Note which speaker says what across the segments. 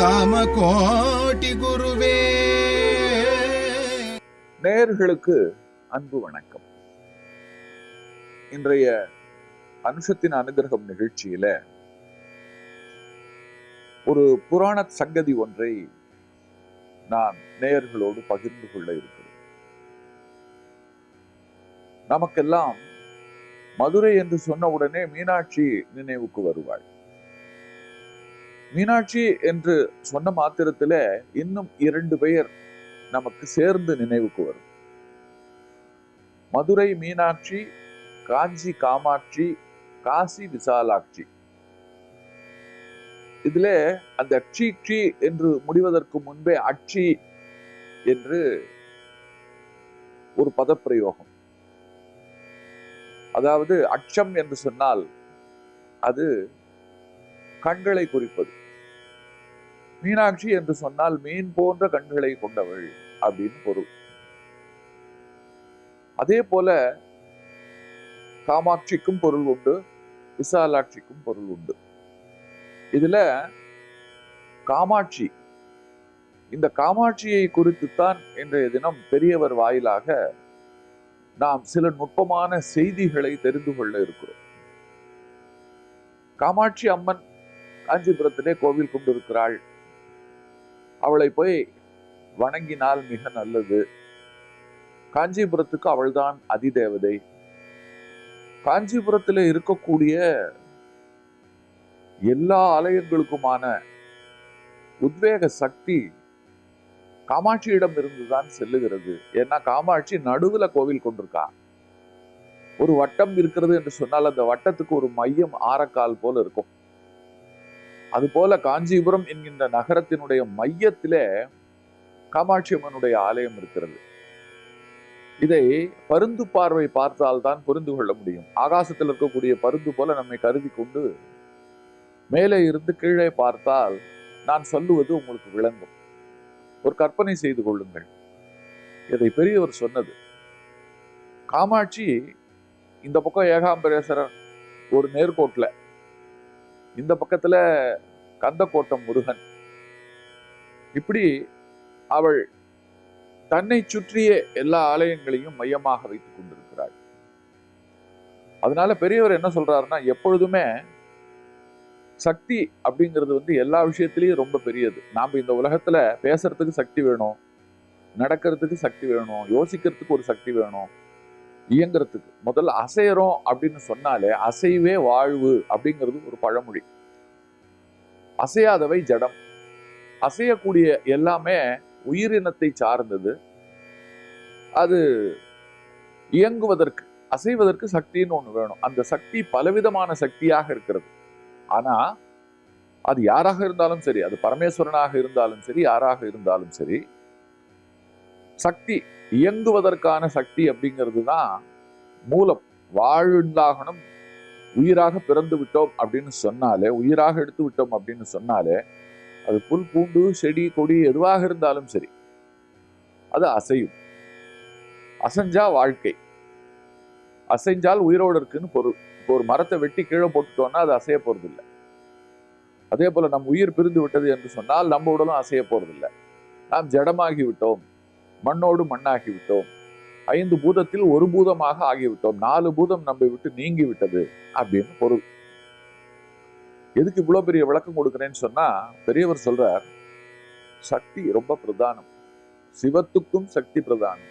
Speaker 1: காமகோட்டி குருவே.
Speaker 2: நேர்களுக்கு அன்பு வணக்கம். இன்றைய அனுஷத்தின் அனுகிரகம் நிகழ்ச்சியில ஒரு புராண சங்கதி ஒன்றை நான் நேயர்களோடு பகிர்ந்து கொள்ள இருக்கிறேன். நமக்கெல்லாம் மதுரை என்று சொன்ன உடனே மீனாட்சி நினைவுக்கு வருவாள். மீனாட்சி என்று சொன்ன மாத்திரத்துல இன்னும் இரண்டு பெயர் நமக்கு சேர்ந்து நினைவுக்கு வரும். மதுரை மீனாட்சி காஞ்சி காமாட்சி காசி விசாலாட்சி. இதுல அந்த க்ஷி க்ஷி என்று முடிவதற்கு முன்பே அட்சி என்று ஒரு பதப்பிரயோகம். அதாவது அச்சம் என்று சொன்னால் அது கண்களை குறிப்பது. மீனாட்சி என்று சொன்னால் மீன் போன்ற கண்களை கொண்டவள் அப்படின்னு பொருள். அதே போல காமாட்சிக்கும் பொருள் உண்டு விசாலாட்சிக்கும் பொருள் உண்டு. இதுல காமாட்சி இந்த காமாட்சியை குறித்துத்தான் இன்றைய தினம் பெரியவர் வாயிலாக நாம் சில நுட்பமான செய்திகளை தெரிந்து கொள்ள இருக்கிறோம். காமாட்சி அம்மன் காஞ்சிபுரத்திலே கோவில் கொண்டிருக்கிறாள். அவளை போய் வணங்கினால் மிக நல்லது. காஞ்சிபுரத்துக்கு அவள்தான் அதிதேவதை. காஞ்சிபுரத்தில் இருக்கக்கூடிய எல்லா ஆலயங்களுக்குமான உத்வேக சக்தி காமாட்சியிடம் இருந்துதான் செல்லுகிறது. ஏன்னா காமாட்சி நடுவுல கோவில் கொண்டிருக்கா. ஒரு வட்டம் இருக்கிறது என்று சொன்னால் அந்த வட்டத்துக்கு ஒரு மையம் ஆரக்கால் போல இருக்கும். அது போல காஞ்சிபுரம் என்கின்ற நகரத்தினுடைய மையத்திலே காமாட்சி அம்மனுடைய ஆலயம் இருக்கிறது. இதை பருந்து பார்வை பார்த்தால்தான் புரிந்து கொள்ள முடியும். ஆகாசத்தில் இருக்கக்கூடிய பருந்து போல நம்மை கருதி கொண்டு மேலே இருந்து கீழே பார்த்தால் நான் சொல்லுவது உங்களுக்கு விளங்கும். ஒரு கற்பனை செய்து கொள்ளுங்கள். இதை பெரியவர் சொன்னது. காமாட்சி இந்த பக்கம் ஏகாம்பரேஸ்வரர் ஒரு நேர்கோட்டில். இந்த பக்கத்துல கந்தக்கோட்டம் முருகன். இப்படி அவள் தன்னை சுற்றிய எல்லா ஆலயங்களையும் மையமாக வைத்துக் கொண்டிருக்கிறாள். அதனால பெரியவர் என்ன சொல்றாருன்னா எப்பொழுதுமே சக்தி அப்படிங்கிறது வந்து எல்லா விஷயத்திலையும் ரொம்ப பெரியது. நாம இந்த உலகத்துல பேசுறதுக்கு சக்தி வேணும் நடக்கிறதுக்கு சக்தி வேணும் யோசிக்கிறதுக்கு ஒரு சக்தி வேணும் இயங்குறதுக்கு. முதல்ல அசையறோம் அப்படின்னு சொன்னாலே அசைவே வாழ்வு அப்படிங்கிறது ஒரு பழமொழி. அசையாதவை ஜடம். அசையக்கூடிய எல்லாமே உயிரினத்தை சார்ந்தது. அது இயங்குவதற்கு அசைவதற்கு சக்தின்னு ஒன்று வேணும். அந்த சக்தி பலவிதமான சக்தியாக இருக்கிறது. ஆனா அது யாராக இருந்தாலும் சரி அது பரமேஸ்வரனாக இருந்தாலும் சரி யாராக இருந்தாலும் சரி சக்தி இயங்குவதற்கான சக்தி அப்படிங்கிறது தான் மூலம் வாழ்ந்தாகணும் உயிராக பிறந்து விட்டோம் அப்படின்னு சொன்னாலே உயிராக எடுத்து விட்டோம் அப்படின்னு சொன்னாலே அது புல் பூண்டு செடி கொடி எதுவாக இருந்தாலும் சரி அது அசையும். அசைஞ்சா வாழ்க்கை. அசைஞ்சால் உயிரோடு இருக்குன்னு பொருள். இப்போ ஒரு மரத்தை வெட்டி கீழே போட்டுட்டோம்னா அது அசைய போறதில்லை. அதே போல நம் உயிர் பிரிந்து விட்டது என்று சொன்னால் நம்ம உடலும் அசைய போறதில்லை. நாம் ஜடமாகி விட்டோம். மண்ணோடு மண்ணாகி விட்டோம். ஐந்து பூதத்தில் ஒரு பூதமாக ஆகிவிட்டோம். நாலு பூதம் நம்மை விட்டு நீங்கி விட்டது அப்படின்னு பொருள். எதுக்கு இவ்வளவு பெரிய விளக்கம் கொடுக்குறேன்னு சொன்னா பெரியவர் சொல்றார் சக்தி ரொம்ப பிரதானம். சிவத்துக்கும் சக்தி பிரதானம்.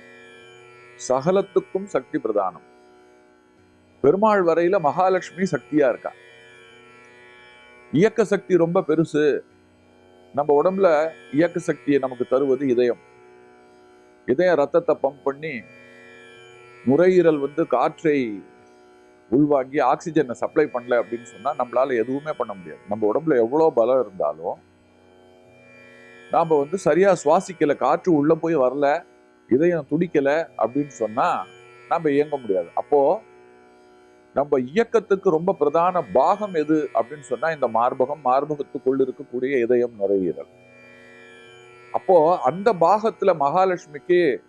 Speaker 2: சகலத்துக்கும் சக்தி பிரதானம். பெருமாள் வரையில மகாலட்சுமி சக்தியா இருக்கா? இயக்க சக்தி ரொம்ப பெருசு. நம்ம உடம்புல இயக்க சக்தியை நமக்கு தருவது இதயம். இதயம் ரத்தத்தை பம்ப் பண்ணி நுரையீரல் வந்து காற்றை உள்வாங்கி ஆக்சிஜனை சப்ளை பண்ணல அப்படின்னு சொன்னா நம்மளால எதுவுமே பண்ண முடியாது. நம்ம உடம்புல எவ்வளவு பலம் இருந்தாலும் நாம வந்து சரியா சுவாசிக்கல காற்று உள்ள போய் வரல இதயம் துடிக்கல அப்படின்னு சொன்னா நம்ம இயங்க முடியாது. அப்போ நம்ம இயக்கத்துக்கு ரொம்ப பிரதான பாகம் எது அப்படின்னு சொன்னா இந்த மார்பகம் மார்பகத்துக்குள் இருக்கக்கூடிய இதயம் நுரையீரல். அப்போ அந்த பாகத்துல மகாலட்சுமிக்கு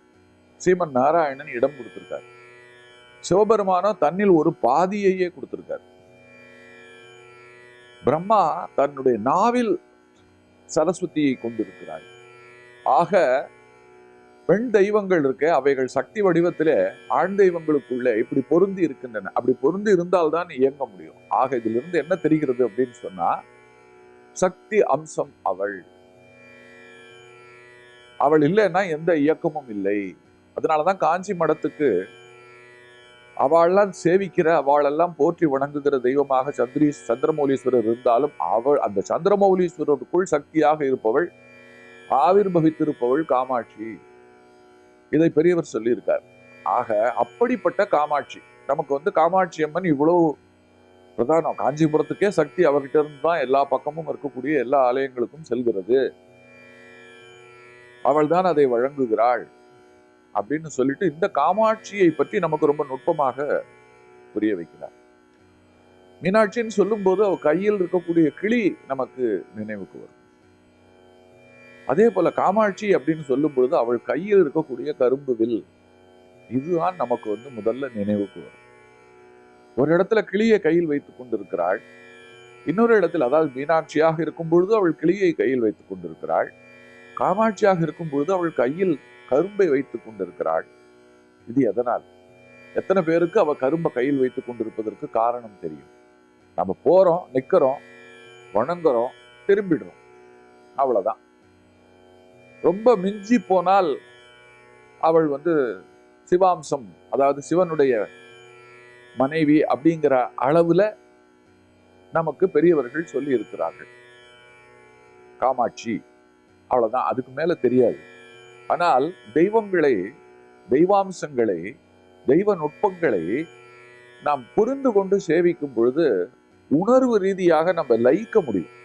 Speaker 2: சீமன் நாராயணன் இடம் கொடுத்திருக்காரு. சிவபெருமானோ தன்னில் ஒரு பாதியையே கொடுத்திருக்காரு. பிரம்மா தன்னுடைய நாவில் சரஸ்வதியை கொண்டிருக்கிறார். ஆக பெண் தெய்வங்கள் இருக்க அவைகள் சக்தி வடிவத்திலே ஆண் தெய்வங்களுக்குள்ளே இப்படி பொருந்தி இருக்கின்றன. அப்படி பொருந்தி இருந்தால்தான் இயங்க முடியும். ஆக இதிலிருந்து என்ன தெரிகிறது அப்படின்னு சொன்னா சக்தி அம்சம் அவள். அவள் இல்லைன்னா எந்த இயக்கமும் இல்லை. அதனாலதான் காஞ்சி மடத்துக்கு அவளெல்லாம் சேவிக்கிற அவளெல்லாம் போற்றி வணங்குகிற தெய்வமாக சந்திரி சந்திரமௌலீஸ்வரர் இருந்தாலும் அவள் அந்த சந்திரமௌலீஸ்வரருக்குள் சக்தியாக இருப்பவள் ஆவிர்பவித்திருப்பவள் காமாட்சி. இதை பெரியவர் சொல்லியிருக்கார். ஆக அப்படிப்பட்ட காமாட்சி நமக்கு வந்து காமாட்சி அம்மன் இவ்வளவு பிரதானம். காஞ்சிபுரத்துக்கே சக்தி அவர்கிட்ட இருந்து தான் எல்லா பக்கமும் இருக்கக்கூடிய எல்லா ஆலயங்களுக்கும் செல்கிறது. அவள் தான் அதை வழங்குகிறாள். அப்படின்னு சொல்லிட்டு இந்த காமாட்சியை பற்றி நமக்கு ரொம்ப நுட்பமாக புரிய வைக்கிறார். மீனாட்சின்னு சொல்லும்போது அவ கையில் இருக்கக்கூடிய கிளி நமக்கு நினைவுக்கு வரும். அதே போல காமாட்சி அப்படின்னு சொல்லும்பொழுது அவள் கையில் இருக்கக்கூடிய கரும்பு வில் இதுதான் நமக்கு வந்து முதல்ல நினைவுக்கு வரும். ஒரு இடத்துல கிளியை கையில் வைத்துக் கொண்டிருக்கிறாள். இன்னொரு இடத்தில் அதாவது மீனாட்சியாக இருக்கும் பொழுது அவள் கிளியை கையில் வைத்துக் கொண்டிருக்கிறாள். காமாட்சியாக இருக்கும் பொழுது அவள் கையில் கரும்பை வைத்துக் கொண்டிருக்கிறாள். இது எதனால்? எத்தனை பேருக்கு அவ கரும்பை கையில் வைத்துக் கொண்டிருப்பதற்கு காரணம் தெரியும். நம்ம போறோம் நிக்கிறோம் வணங்குறோம் திரும்பிடுறோம். அவ்வளவுதான். ரொம்ப மிஞ்சி போனால் அவள் வந்து சிவாம்சம் அதாவது சிவனுடைய மனைவி அப்படிங்கிற அளவுல நமக்கு பெரியவர்கள் சொல்லி இருக்கிறார்கள் காமாட்சி. அவ்வளவுதான். அதுக்கு மேல தெரியாது. ஆனால் தெய்வங்களை தெய்வாம்சங்களை தெய்வ நுட்பங்களை நாம் புரிந்து கொண்டு சேவிக்கும் பொழுது உணர்வு ரீதியாக நம்ம லயிக்க முடியும்.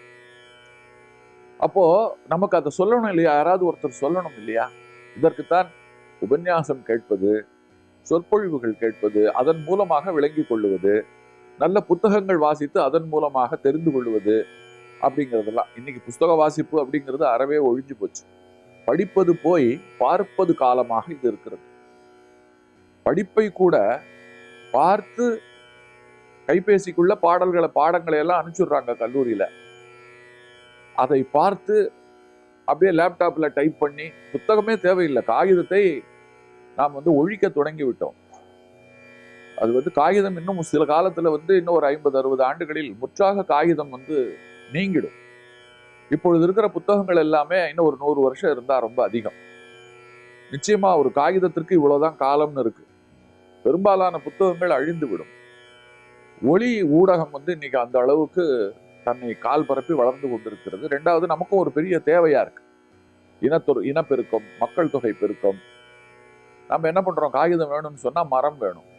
Speaker 2: அப்போ நமக்கு அதை சொல்லணும் இல்லையா? யாராவது ஒருத்தர் சொல்லணும் இல்லையா? இதற்குத்தான் உபன்யாசம் கேட்பது சொற்பொழிவுகள் கேட்பது அதன் மூலமாக விளங்கிக் கொள்ளுவது நல்ல புத்தகங்கள் வாசித்து அதன் மூலமாக தெரிந்து கொள்வது அப்படிங்கிறதெல்லாம். இன்னைக்கு புஸ்தக வாசிப்பு அப்படிங்கிறது அறவே ஒழிஞ்சு போச்சு. படிப்பது போய் பார்ப்பது காலமாக இது இருக்கிறது. படிப்பை கூட பார்த்து கைபேசிக்குள்ள பாடல்களை பாடங்களை எல்லாம் அனுப்பிச்சுடுறாங்க கல்லூரியில. அதை பார்த்து அப்படியே லேப்டாப்ல டைப் பண்ணி புத்தகமே தேவையில்லை. காகிதத்தை நாம் வந்து ஒழிக்க தொடங்கி விட்டோம் அது வந்து காகிதம் இன்னும் சில காலத்துல வந்து இன்னும் ஒரு ஐம்பது அறுபது ஆண்டுகளில் முற்றாக காகிதம் வந்து நீங்கிடும். இப்பொழுது இருக்கிற புத்தகங்கள் எல்லாமே இன்னும் ஒரு நூறு வருஷம் இருந்தா ரொம்ப அதிகம். நிச்சயமா ஒரு காகிதத்திற்கு இவ்வளவுதான் காலம்னு இருக்கு. பெரும்பாலான புத்தகங்கள் அழிந்து விடும். ஒளி ஊடகம் வந்து இன்னைக்கு அந்த அளவுக்கு தன்னை கால் பரப்பி வளர்ந்து கொண்டிருக்கிறது. ரெண்டாவது நமக்கும் ஒரு பெரிய தேவையா இருக்கு. இனத்தொரு இனப்பெருக்கம் மக்கள் தொகை பெருக்கம். நம்ம என்ன பண்றோம்? காகிதம் வேணும்னு சொன்னா மரம் வேணும்.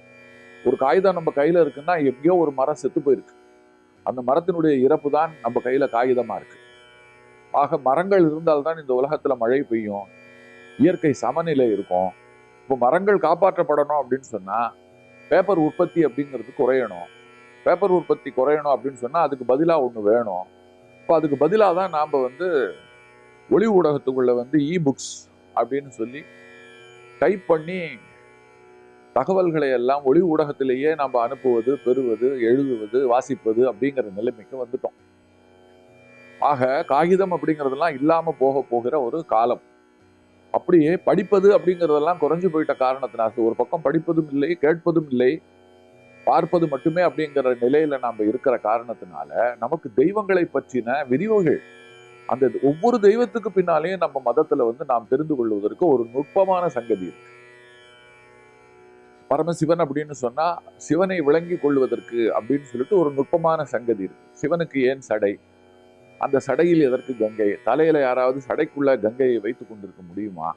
Speaker 2: ஒரு காகிதம் நம்ம கையில இருக்குன்னா எங்கேயோ ஒரு மரம் செத்து போயிருக்கு. அந்த மரத்தினுடைய இறப்பு தான் நம்ம கையில காகிதமா இருக்கு. ஆக மரங்கள் இருந்தால்தான் இந்த உலகத்துல மழை பெய்யும். இயற்கை சமநிலை இருக்கும். இப்போ மரங்கள் காப்பாற்றப்படணும் அப்படின்னு சொன்னா பேப்பர் உற்பத்தி அப்படிங்கிறது குறையணும். பேப்பர் உற்பத்தி குறையணும் அப்படின்னு சொன்னா அதுக்கு பதிலா ஒண்ணு வேணும். இப்போ அதுக்கு பதிலாக தான் நாம வந்து ஒளி ஊடகத்துக்குள்ள வந்து இ புக்ஸ் அப்படின்னு சொல்லி டைப் பண்ணி தகவல்களை எல்லாம் ஒளி ஊடகத்திலேயே நம்ம அனுப்புவது பெறுவது எழுதுவது வாசிப்பது அப்படிங்கிற நிலைமைக்கு வந்துட்டோம். ஆக காகிதம் அப்படிங்கிறதெல்லாம் இல்லாம போக போகிற ஒரு காலம். அப்படியே படிப்பது அப்படிங்கிறதெல்லாம் குறைஞ்சு போயிட்ட காரணத்தினால ஒரு பக்கம் படிப்பதும் இல்லை கேட்பதும் இல்லை பார்ப்பது மட்டுமே அப்படிங்கிற நிலையில நாம இருக்கிற காரணத்தினால நமக்கு தெய்வங்களை பற்றின விரிவுகள் அந்த ஒவ்வொரு தெய்வத்துக்கு பின்னாலேயும் நம்ம மதத்துல வந்து நாம் தெரிந்து கொள்வதற்கு ஒரு நுட்பமான சங்கதி இருக்கு. பரமசிவன் அப்படின்னு சொன்னா சிவனை விளங்கி கொள்வதற்கு அப்படின்னு சொல்லிட்டு ஒரு நுட்பமான சங்கதி இருக்கு. சிவனுக்கு ஏன் சடை? அந்த சடையில் எதற்கு கங்கை? தலையில யாராவது சடைக்குள்ள கங்கையை வைத்துக் கொண்டிருக்க முடியுமா?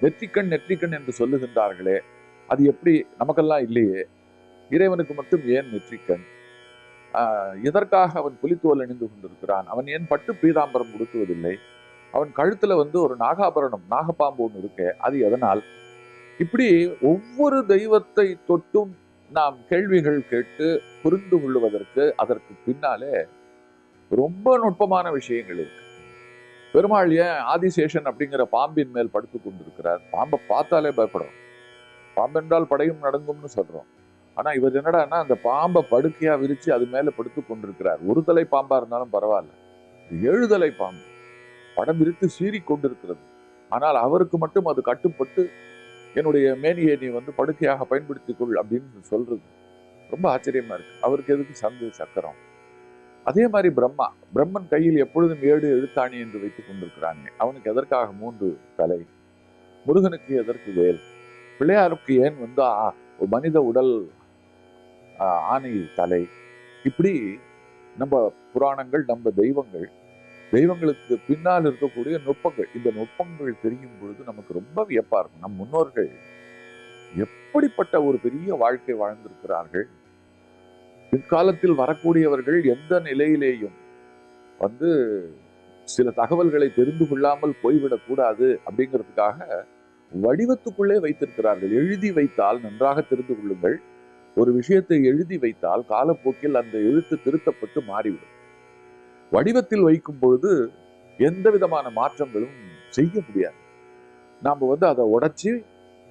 Speaker 2: நெற்றிக்கண் நெற்றிக்கண் என்று சொல்லுகின்றார்களே அது எப்படி நமக்கெல்லாம் இல்லையே? இறைவனுக்கு மட்டும் ஏன் நெற்றிக்கண்? ஆஹ் எதற்காக அவன் புலித்தோல் அணிந்து கொண்டிருக்கிறான்? அவன் ஏன் பட்டு பீதாம்பரம் உடுத்துவதில்லை? அவன் கழுத்துல வந்து ஒரு நாகாபரணம் நாகப்பாம்பு ஒன்று இருக்கு அது எதனால்? இப்படி ஒவ்வொரு தெய்வத்தை தொட்டும் நாம் கேள்விகள் கேட்டு புரிந்து கொள்வதற்கு அதற்கு பின்னாலே ரொம்ப நுட்பமான விஷயங்கள் இருக்கு. பெருமாள் ஏன் ஆதிசேஷன் அப்படிங்கிற பாம்பின் மேல் படுத்து கொண்டிருக்கிறார்? பாம்பை பார்த்தாலே பயப்படும் பாம்பென்றால் படையும் நடங்கும்னு சொல்றோம். ஆனா இவர் என்னடான்னா அந்த பாம்பை படுக்கையா விரிச்சு அது மேல படுத்து கொண்டிருக்கிறார். ஒரு தலை பாம்பா இருந்தாலும் பரவாயில்ல. எழுதலை பாம்பு. படம் விரித்து சீறிக் கொண்டிருக்கிறது. ஆனால் அவருக்கு மட்டும் அது கட்டுப்பட்டு என்னுடைய மேனியை நீ வந்து படுக்கையாக பயன்படுத்திக் கொள் அப்படின்னு சொல்றது. ரொம்ப ஆச்சரியமா இருக்கு. அவருக்கு எதுக்கு சங்கு சக்கரம்? அதே மாதிரி பிரம்மா பிரம்மன் கையில் எப்பொழுதும் ஏழு எழுத்தாணி என்று வைத்துக் கொண்டிருக்கிறாங்க அவனுக்கு எதற்காக மூன்று தலை? முருகனுக்கு எதற்கு வேல்? பிள்ளையாருக்கு ஏன் வந்து ஒரு மனித உடல் ஆணை தலை? இப்படி நம்ம புராணங்கள் நம்ம தெய்வங்கள் தெய்வங்களுக்கு பின்னால் இருக்கக்கூடிய நுட்பங்கள் இந்த நுட்பங்கள் தெரியும் பொழுது நமக்கு ரொம்ப வியப்பா இருக்கும். நம் முன்னோர்கள் எப்படிப்பட்ட ஒரு பெரிய வாழ்க்கை வாழ்ந்திருக்கிறார்கள்? பிற்காலத்தில் வரக்கூடியவர்கள் எந்த நிலையிலேயும் வந்து சில தகவல்களை தெரிந்து கொள்ளாமல் போய்விடக் கூடாது அப்படிங்கிறதுக்காக வடிவத்துக்குள்ளே வைத்திருக்கிறார்கள். எழுதி வைத்தால் நன்றாக தெரிந்து கொள்ளுங்கள். ஒரு விஷயத்தை எழுதி வைத்தால் காலப்போக்கில் அந்த எழுத்து திருத்தப்பட்டு மாறிவிடும். வடிவத்தில் வைக்கும் பொழுது எந்த விதமான மாற்றங்களும் செய்ய முடியாது. நாம் வந்து அதை உடைச்சி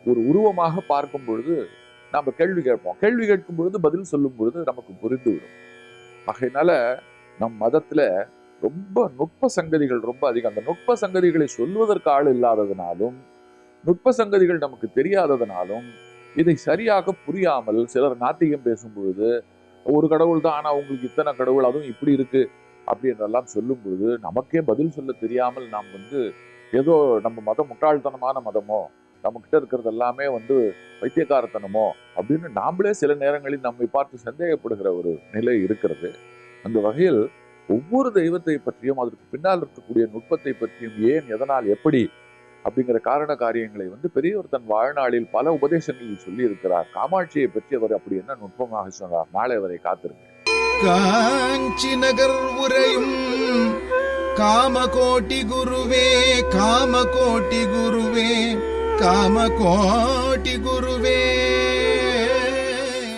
Speaker 2: ஒரு உருவமாக பார்க்கும் பொழுது நாம் கேள்வி கேட்போம். கேள்வி கேட்கும் பொழுது பதில் சொல்லும் பொழுது நமக்கு புரிந்துவிடும் ஆகையினால நம் மதத்துல ரொம்ப நுட்ப சங்கதிகள் ரொம்ப அதிகம். அந்த நுட்ப சங்கதிகளை சொல்வதற்கு ஆள் இல்லாததுனாலும் நுட்ப சங்கதிகள் நமக்கு தெரியாததுனாலும் இதை சரியாக புரியாமல் சிலர் நாத்திகம் பேசும் பொழுது ஒரு கடவுள் தான் ஆனா உங்களுக்கு இத்தனை கடவுள் அதுவும் இப்படி இருக்கு. அப்படின்றெல்லாம் சொல்லும் பொழுது நமக்கே பதில் சொல்ல தெரியாமல் நாம் வந்து ஏதோ நம்ம மதம் முட்டாள்தனமான மதமோ நம்மக்கிட்ட இருக்கிறது எல்லாமே வந்து வைத்தியக்காரத்தனமோ அப்படின்னு நாமளே சில நேரங்களில் நம்மை பார்த்து சந்தேகப்படுகிற ஒரு நிலை இருக்கிறது. அந்த வகையில் ஒவ்வொரு தெய்வத்தை பற்றியும் அதற்கு பின்னால் இருக்கக்கூடிய நுட்பத்தை பற்றியும் ஏன் எதனால் எப்படி அப்படிங்கிற காரண காரியங்களை வந்து பெரியவர் தன் வாழ்நாளில் பல உபதேசங்களில் சொல்லி இருக்கிறார் காமாட்சியை பற்றி அவர் அப்படி என்ன நுட்பமாக சொன்னார்? நாளை வரை காத்திருங்க
Speaker 1: காஞ்சி நகர் உரையும் காமகோட்டி குருவே காமகோட்டி குருவே காம கோட்டி குருவே.